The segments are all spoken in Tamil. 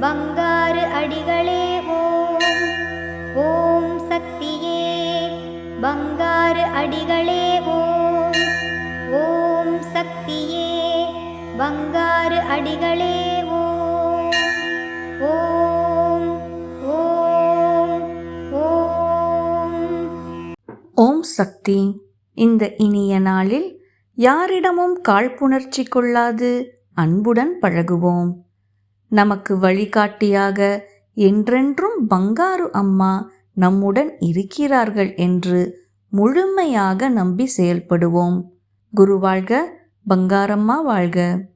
பங்காரு அடிகளே ஓம். ஓம் சக்தியே பங்காரு அடிகளே ஓம். ஓம் சக்தியே பங்காரு அடிகளே ஓம். ஓம் ஓம் ஓம். ஓம் சக்தி. இந்த இனிய நாளில் யாரிடமும் காழ்ப்புணர்ச்சி கொள்ளாது. அன்புடன் பழகுவோம். நமக்கு வழிகாட்டியாக என்றென்றும் பங்காரு அம்மா நம்முடன் இருக்கிறார்கள் என்று முழுமையாக நம்பி செயல்படுவோம். குரு வாழ்க பங்காரம்மா வாழ்க.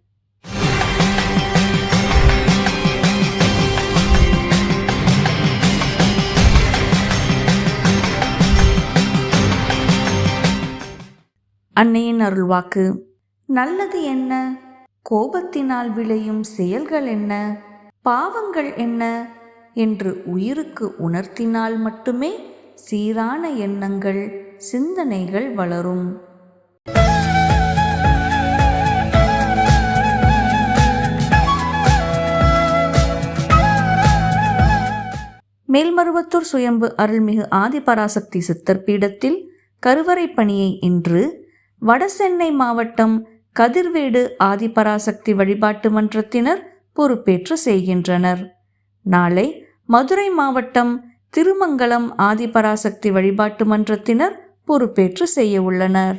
அன்னையின் அருள்வாக்கு. நல்லது என்ன? கோபத்தினால் விளையும் செயல்கள் என்ன? பாவங்கள் என்ன? என்று உயிருக்கு உணர்த்தினால் மட்டுமே சீரான எண்ணங்கள் சிந்தனைகள் வளரும். மேல்மருவத்தூர் சுயம்பு அருள்மிகு ஆதிபராசக்தி சித்தர் பீடத்தில் கருவறை பணியை இன்று வடசென்னை மாவட்டம் கதிர்வேடு ஆதிபராசக்தி வழிபாட்டு மன்றத்தினர் பொறுப்பேற்று செய்கின்றனர். நாளை மதுரை மாவட்டம் திருமங்கலம் ஆதிபராசக்தி வழிபாட்டு மன்றத்தினர் பொறுப்பேற்று செய்ய உள்ளனர்.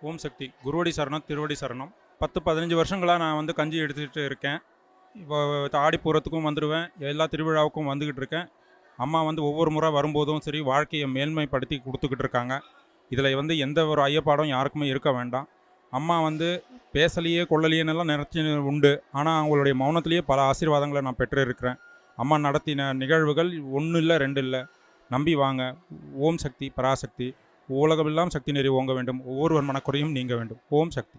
ஓம் சக்தி. குருவடி சரணம் திருவடி சரணம். பத்து பதினஞ்சு வருஷங்களாக நான் வந்து கஞ்சி எடுத்துகிட்டு இருக்கேன். இப்போ ஆடிப்பூரத்துக்கும் வந்துடுவேன் எல்லா திருவிழாவுக்கும் வந்துக்கிட்டு இருக்கேன். அம்மா வந்து ஒவ்வொரு முறை வரும்போதும் சரி வாழ்க்கையை மேன்மைப்படுத்தி கொடுத்துக்கிட்டு இருக்காங்க. இதில் வந்து எந்த ஒரு ஐயப்பாடும் யாருக்குமே இருக்க வேண்டாம். அம்மா வந்து பேசலையே கொள்ளலையேன்னெல்லாம் நினச்சி உண்டு. ஆனால் அவங்களுடைய மௌனத்திலேயே பல ஆசீர்வாதங்களை நான் பெற்று இருக்கிறேன் அம்மா நடத்தின நிகழ்வுகள் ஒன்று இல்லை ரெண்டு இல்லை. நம்பி வாங்க. ஓம் சக்தி பராசக்தி. உலகமெல்லாம் சக்தி நெறி ஓங்க வேண்டும். ஒவ்வொருவர் மனக்குறையும் நீங்க வேண்டும். ஓம் சக்தி.